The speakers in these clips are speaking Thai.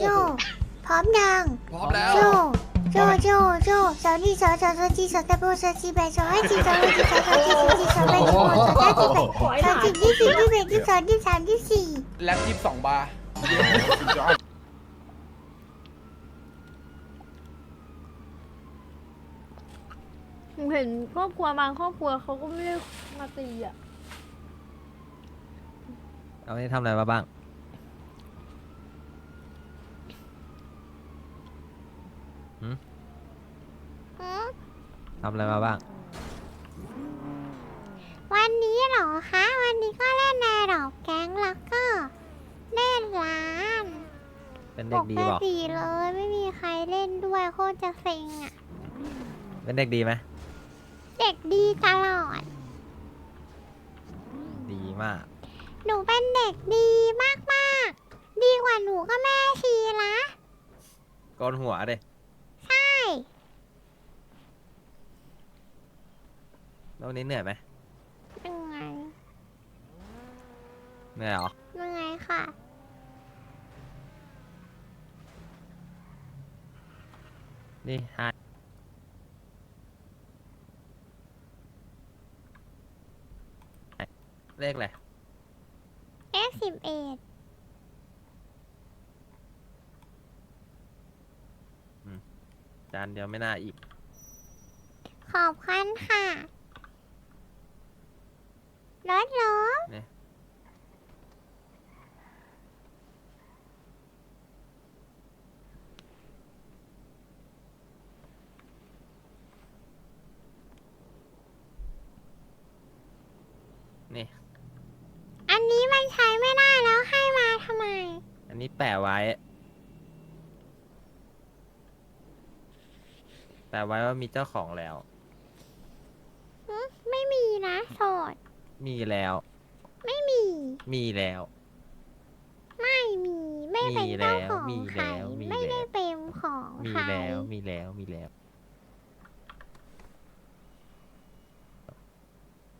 โจ พร้อมยัง พร้อมแล้ว โจ โจ โจ โจสาวนี่สาวสาวสาวจีสาวตะโบสาวจีแบสาวให้จีสาวให้จีสาวสาวจีสาวจีสาวแบสาวสาวจีแบสาวจีที่สี่ที่แบที่สองที่สามที่สี่แล็บยี่สิบสองบาร์หนูเห็นครอบครัวบางครอบครัวเขาก็ไม่ได้มาตีอะ เอาไปทำอะไรมาบ้าง หืมทำอะไรมาบ้าง วันนี้เหรอคะ วันนี้ก็เล่นในดอกแก๊งแล้วก็เล่นร้านเป็นปเด็กกดีบอกติเลยไม่มีใครเล่นด้วยโคตรจะเซ็งอะเป็นเด็กดีไหมเด็กดีตลอด ดีมาก หนูเป็นเด็กดีมากๆ ดีกว่าหนูก็แม่ชีละโกนหัวเด้ ใช่ แล้ววันนี้เหนื่อยไหมยังไงเหนื่อยเหรอยังไงค่ะ นี่ห้าเลขอะไรเลขสิบเอ็ดจานเดียวไม่น่าอีก ขอบคุณค่ะ รถล้มเนี่ย นี่ อันนี้มันใช้ไม่ได้แล้วให้มาทำไม อันนี้แปะไว้ แปะไว้ว่ามีเจ้าของแล้ว ไม่มีนะโสด มีแล้วไม่มีมีแล้ว ไม่มี ไม่เป็นเจ้าของมีใครแล้วมีแล้วไม่ได้เป็นของมีใครแล้วมีแล้วมีแล้ว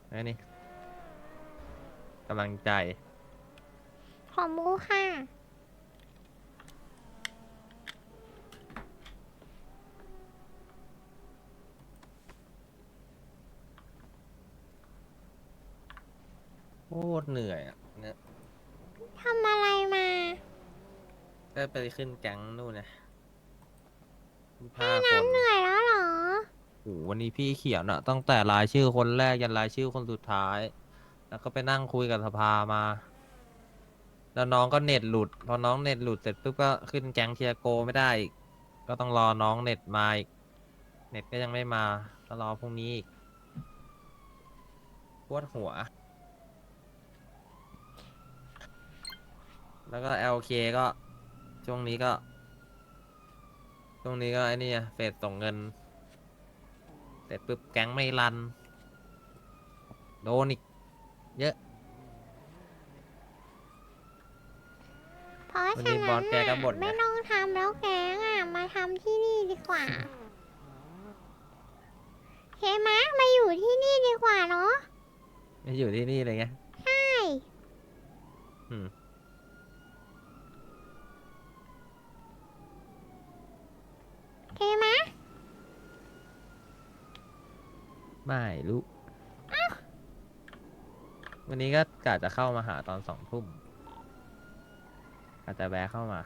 แล้วนี่กำลังใจ ของมูค่ะ ตรเหนื่อยอะเนี่ยทำอะไรมา ได้ไปขึ้นแก๊งนู่นนะพี่ห้าคน้ำนเหนื่อยแล้วเหรอ โอ้โหวันนี้พี่เขียนอะตั้งแต่รายชื่อคนแรกยันรายชื่อคนสุดท้าย แล้วก็ไปนั่งคุยกับสภามา แล้วน้องก็เน็ตหลุด พอน้องเน็ตหลุดเสร็จปุ๊บก็ขึ้นแก๊งเทียโกไม่ได้อีกก็ต้องรอน้องเน็ตมาอีกเน็ตก็ยังไม่มาก็รอพรุ่งนี้อีกปวดหัว แล้วก็ LK ก็ ช่วงนี้ก็ ช่วงนี้ก็ไอ้นี่อะเฟสส่งเงิน เสร็จปุ๊บแก๊งไม่รัน โดนอีก เยอะ เพราะวันฉะนี้บอนั้สนแกก็บ่นน่ะไม่นะต้องทำแล้วแกงอะ มาทำที่นี่ดีกว่าเคมะมาอยู่ที่นี่ดีกว่าเนาะไม่อยู่ที่นี่เลยไง ใช่ อืม เคมะ ไม่รู้วันนี้ก็กะจะเข้ามาหาตอนสองทุ่มอาจจะแวะเข้ามา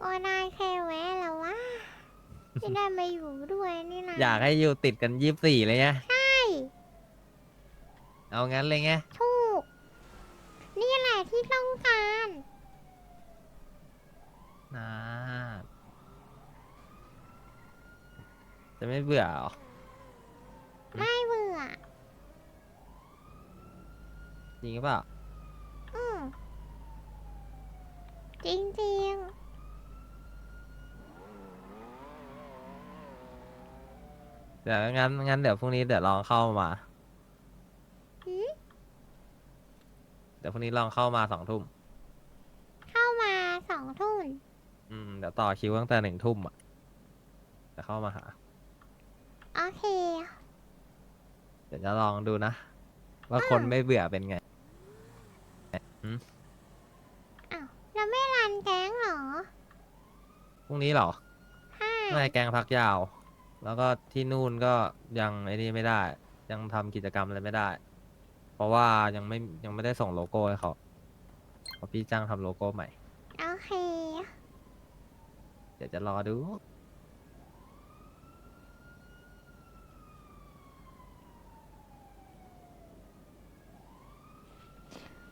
ก็ได้แค่แวะแล้วว่าที่ได้มาอยู่ด้วยนี่นะอยากให้อยู่ติดกันยี่สี่เลยไงใช่ เอางั้นเลยไงถูก นี่แหละที่ต้องการนะจะไม่เบื่อเหรอ ไม่เบื่อ จริงหรือเปล่าอืมจริงจริงเดี๋ยวงั้นงั้นเดี๋ยวพรุ่งนี้เดี๋ยวลองเข้ามา ๆหืมเดี๋ยวพรุ่งนี้ลองเข้ามาสองทุ่มเข้ามาสองทุ่มอืมเดี๋ยวต่อคิวตั้งแต่หนึ่งทุ่มอะจะเข้ามาหา โอเค เดี๋ยวจะลองดูนะ ว่าคนไม่เบื่อเป็นไง อ้าวแล้วไม่รันแก๊งเหรอพรุ่งนี้เหรอใช่ไม่แกงพักยาว แล้วก็ที่นู่นก็ยังไอ้นี่ไม่ได้ ยังทำกิจกรรมอะไรไม่ได้ เพราะว่ายังไม่ยังไม่ได้ส่งโลโก้ให้เขาเพราะพี่จ้างทำโลโก้ใหม่ โอเค เดี๋ยวจะรอดู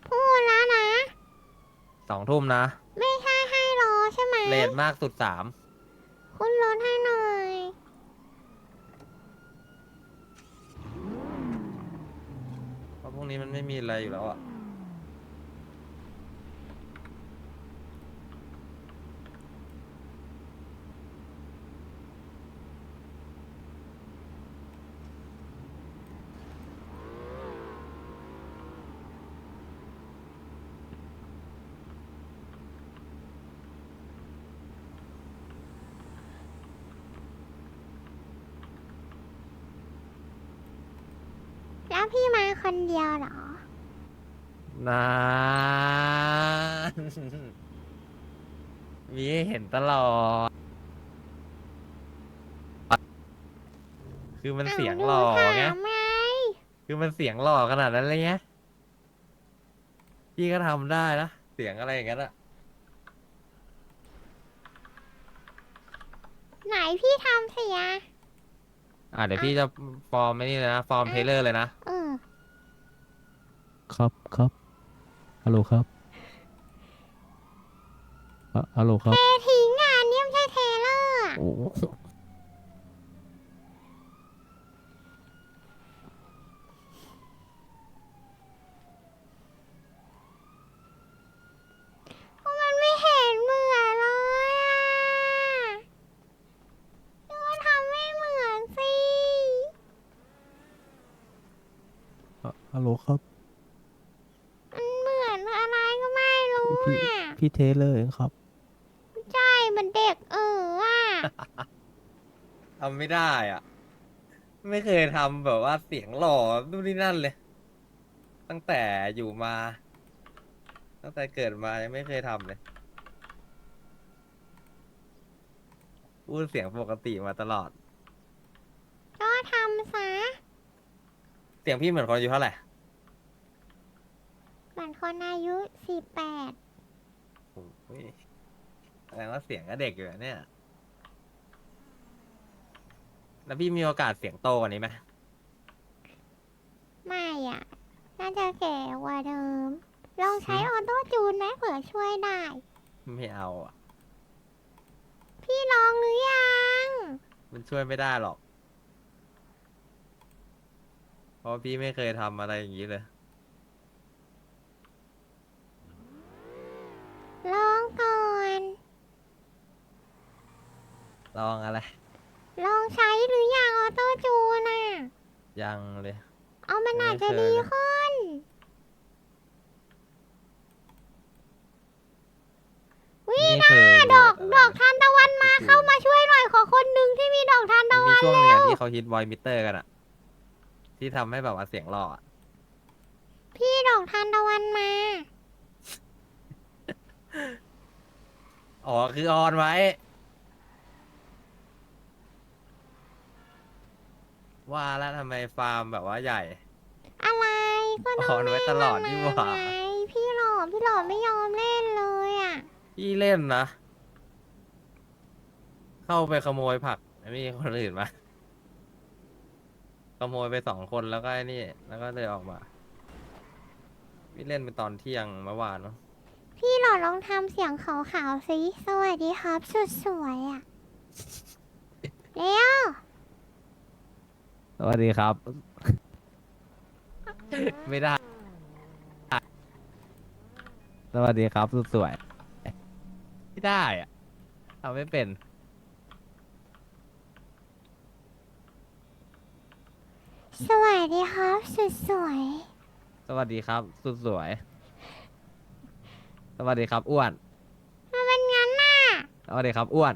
พูดแล้วนะ สองทุ่มนะไม่ใช่ให้รอใช่ไหมเลทมากสุดสามคุณลดให้หน่อย เพราะพรุ่งนี้มันไม่มีอะไรอยู่แล้วอะ แล้วพี่มา คนเดียวเหรอ นาน มีให้เห็นตลอด คือมันเสียงหล่อไงาวดูถามไงคือมันเสียงหล่อขนาดนั้นเลยไงพี่ก็ทำได้นะ เสียงอะไรอย่างนั้นอะไหนพี่ทำเสียอะเดี๋ยวพี่จะฟอร์มไม่นี่เลยนะ ฟอร์มเทเลอร์เลยนะเออ ครับครับฮัลโหลครับอะฮัลโหลครับ เททิ้งอะอันนี่ไม่ใช่เทเลอร์อะโอ้ เพราะมันไม่เห็นเหมือนเลยอะดูทำไม่เหมือนสิ อะฮัลโหลครับ มันเหมือนอะไรก็ไม่รู้ พี่อะพี่เทเลอร์เองครับ ใช่เหมันเด็กเอออะ ทำไม่ได้อะ ไม่เคยทำแบบว่าเสียงหล่อนู่นนี่นั่นเลย ตั้งแต่อยู่มา ตั้งแต่เกิดมายังไม่เคยทำเลยพูดเสียงปกติมาตลอด ก็ทำซะ เสียงพี่เหมือนคนอายุเท่าไหร่ เหมือนคนอายุสิบแปดโอ้ย แสดงว่าเสียงก็เด็กอยู่อะเนี่ย แล้วพี่มีโอกาสเสียงโตกว่านี้ไหมไม่อะ น่าจะแก่กว่าเดิม ลองใช้ออโต้จูนไหมเผื่อช่วยได้ ไม่เอาอะ พี่ลองหรือยัง มันช่วยไม่ได้หรอก เพราะพี่ไม่เคยทำอะไรอย่างนี้เลย ลองก่อน ลองอะไร ลองใช้หรือยังออโต้จูนอะ ยังเลย เอามันไม่อาจจะเคยดีนะขึ้น วิไม่นาเคยดอกโหลดอะไรดอกทานตะวันมาไม่เคยเข้ามาช่วยหน่อยขอคนหนึ่งที่มีดอกทานมัตะนมีวันช่วงหนึงแล้อะวที่เขาฮิตไวมิเตอร์กันอะที่ทำให้แบบว่าเสียงหล่ออะพี่ดอกทานตะวันมา อ๋อคือออนไว้ ว่าแล้วทำไมฟาร์มแบบว่าใหญ่ อะไรก็อต้อองนไว้เล่นตลอดมนี่หว่า ไงพี่หล่อพี่หล่อไม่ยอมเล่นเลยอะพี่เล่นนะ เข้าไปขโมยผักไม่มีคนอื่นมาขโมยไปสองคนแล้วก็ไอ้นี่ แล้วก็เลยออกมา พี่เล่นไปตอนเที่ยงเมื่อวานเนอะพี่หล่อลองทำเสียงขาวๆสิสวัสดีครับสุดสวยอะเร็ว สวัสดีครับ ไม่ได้ สวัสดีครับสุดสวย ไม่ได้อะทำไม่เป็น สวัสดีครับสุดสวยสวัสดีครับ สุดสวย สวัสดีครับอ้วนมันเป็นงั้นน่ะสวัสดีครับอ้วน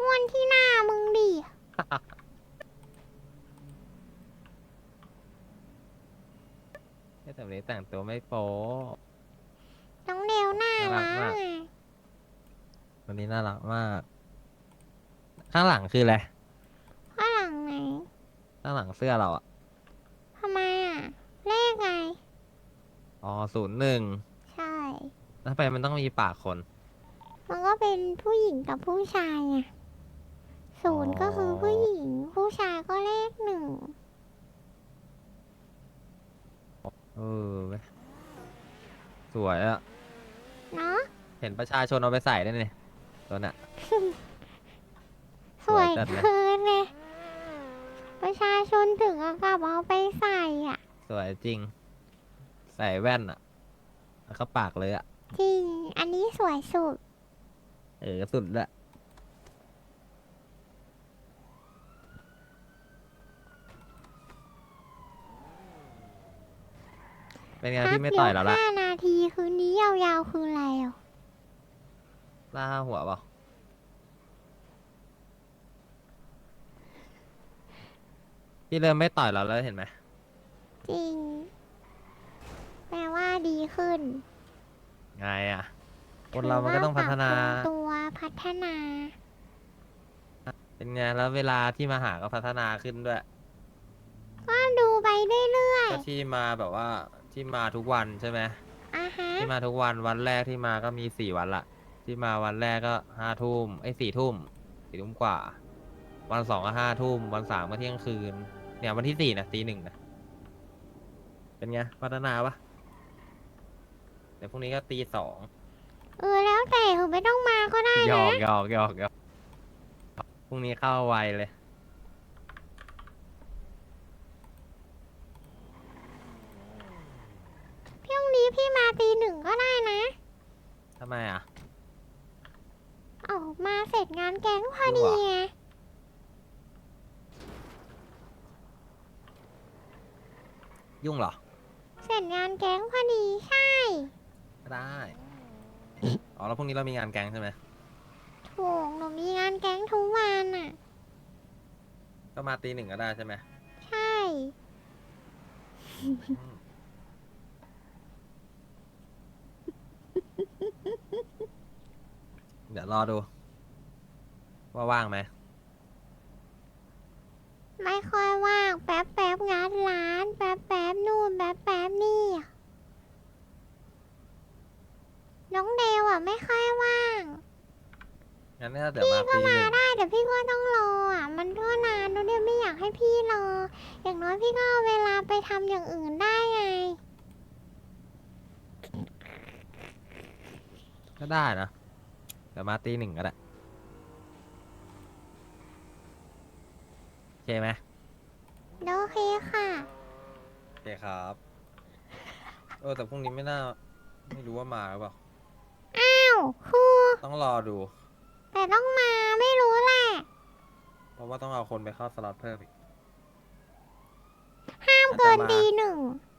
อ้วนที่หน้ามึงดิ แต่วันนี้แต่งตัวไม่โป๊น้องเร็วหน้าน่ารัรักกมากอะวันนี้น่ารักมาก ข้างหลังคืออะไร ข้างหลังไหนข้างหลังเสื้อเราอะทำไมอะ เลขไง อ๋อศูนย์หนึ่งใช่แล้วทำไปมันต้องมีปากคน มันก็เป็นผู้หญิงกับผู้ชายไงศูนย์ก็คือผู้หญิงผู้ชายก็เลขหนึ่ง เออเว้ยส วยอะเนาะเห็นประชาชนเอาไปใส่ได้เนี่ยตัวเนี้ยสวยสวยจัดเลย เกินเลยประชาชนถึงกับกลับเอาไปใส่อะ สวยจริง ใส่แว่นอะแล้วก็ปากเลยอะจริง อันนี้สวยสุด เออสุดละเป็นไงพี่ไม่ต่อยแล้วล่ะห้านา ทีคืนนี้ยาวๆคืออะไรอะล่าหัวเปล่าพี่เริ่มไม่ต่อยเราแล้วเห็นไหมจริง แปลว่าดีขึ้นไงอะ คนเรามันก็ต้องพัฒนา ถือว่าปรับปรุงตัวพัฒนา เป็นไงแล้วเวลาที่มาหาก็พัฒนาขึ้นด้วย ก็ดูไปเรื่อยก็ที่มาแบบว่าที่มาทุกวันใช่ไหมๆ อะฮะ ที่มาทุกวันวันแรกที่มาก็มีสี่วันละที่มาวันแรกก็ห้าทุ่มไอ้สี่ทุ่มสี่ทุ่มกว่า วันสองก็ห้าทุ่มวันสามก็เที่ยงคืน เนี่ยวันที่สี่นะตีหนึ่งนะเป็นไงพัฒนาปะเดี๋ยวพรุ่งนี้ก็ตีสองเออแล้วแต่คือไม่ต้องมาก็ได้หยนะอกหยอกหยอกหยอกพรุ่งนี้เข้าไวเลย พรุ่งนี้พี่มาตีหนึ่งก็ได้นะทำไมอะ ออกมาเสร็จงานแก๊งพอจริดีงเหรอไงยุ่งเหรอ เสร็จงานแก๊งพอดีใช่ ก็ได้ อ๋อ แล้วพรุ่งนี้เรามีงานแก๊งใช่ไหม ถูกหนูมีงานแก๊งทุกวันอะ ก็มาตีหนึ่งก็ได้ใช่ไหมใช่ เดี๋ยวรอดู ว่าว่างไหมไม่ค่อยว่าง แป๊บแป๊บงานร้าน แป๊บแป๊บนู่นแป๊บแป๊บนี่อะน้องเดวอะไม่ค่อยว่าง งั้นก็เดี๋ยวพี่มาก็ตีหมานึ่งได้แต่พี่ก็ต้องรออะ มันก็นานน้องเดวไม่อยากให้พี่รอ อย่างน้อยพี่ก็เอาเวลาไปทำอย่างอื่นได้ไง ก็ได้นะ เดี๋ยวมาตีหนึ่งก็ได้โอเคไหมโอเคค่ะ โอเคครับ เออแต่พรุ่งนี้ไม่น่า ไม่รู้ว่ามาหรือเปล่า อ้าวคือ ต้องรอดู แต่ต้องมาไม่รู้แหละ เพราะว่าต้องเอาคนไปเข้าสล็อตเพิ่มอีกห้ามเกินอาจจะมาตีหนึ่งแ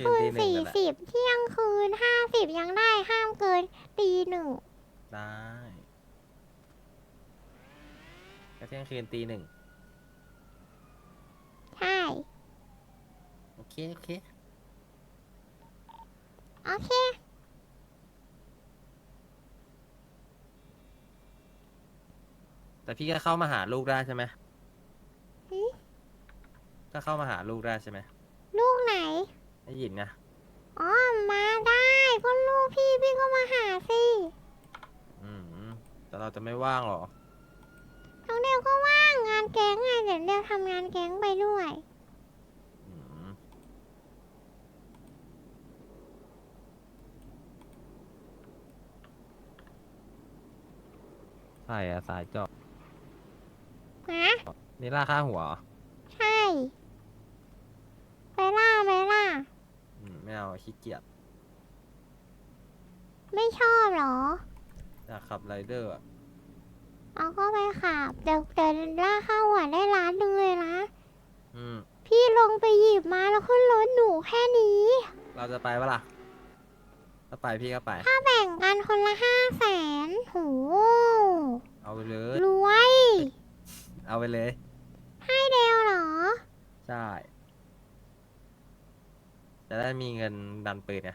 ค่เที่เที่ยยงงคืนคืนตีหนึ่งสี่นั่นแหละสิบเที่ยงคืนห้าสิบยังได้ห้ามเกินตีหนึ่งได้แค่เที่ยงคืนตีหนึ่งใช่โอเคโอเคโอเคแต่พี่ก็เข้ามาหาลูกได้ใช่ไหมหือก็เข้ามาหาลูกได้ใช่ไหมลูกไหน ได้ยินนะอ๋อมาได้ก็ลูกพี่พี่ก็มาหาสิอืมแต่เราจะไม่ว่างหรอน้องเดวก็ว่างงานแก๊งไงเดี๋ยวเดวทำงานแก๊งไปด้วย อืมใช่อะสายเจาะฮะนี่ล่าค่าหัวเหรอ ใช่ ไปล่าไปล่า อืม ไม่เอาขี้เกียจไม่ชอบเหรอ อยากขับไรเดอร์อะเอาก็ไปขับเดี๋ยวเดี๋ยวล่าเข้าอะได้ร้านหนึ่งเลยนะ อืม พี่ลงไปหยิบมาแล้วขึ้นรถหนูแค่นี้ เราจะไปปะล่ะถ้าไปพี่ก็ไป ถ้าแบ่งกันคนละห้าแสนโหเอาไปเลย รวย เอาไปเลย ให้เดียวเหรอ ใช่ จะได้มีเงินดันปืนไง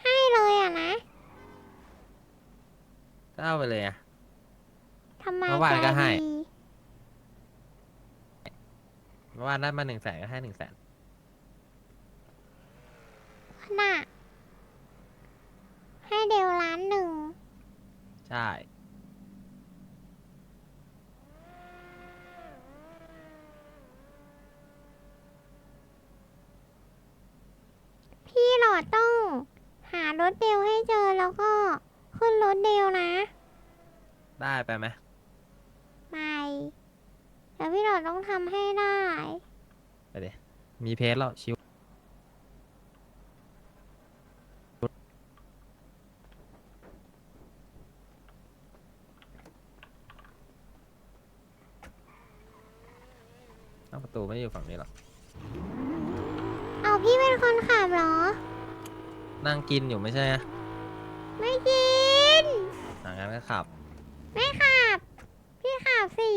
ให้เลยอะนะก็เอาไปเลยไงทำไมเมื่อวานก็ให้ ใจดีเมื่อวานได้มาหนึ่งแสนก็ให้หนึ่งแสนน่ะให้เดวล้านหนึ่ง ใช่ พี่หลอดต้อง หาร ถเดวให้เจอแล้วก็ขึ้นรถเดวนะได้ไปไหมไม่แต่พี่หลอดต้องทำให้ได้ ไปเดี๋ยวมีเพจแล้วชิวเอ้าประตูไม่ได้อยู่ฝั่งนี้หรอเอาพี่เป็นคนขับเหรอ นั่งกินอยู่ไม่ใช่ไหมไม่กินหลังั้นก็ขับ ไม่ขับ พี่ขับสิ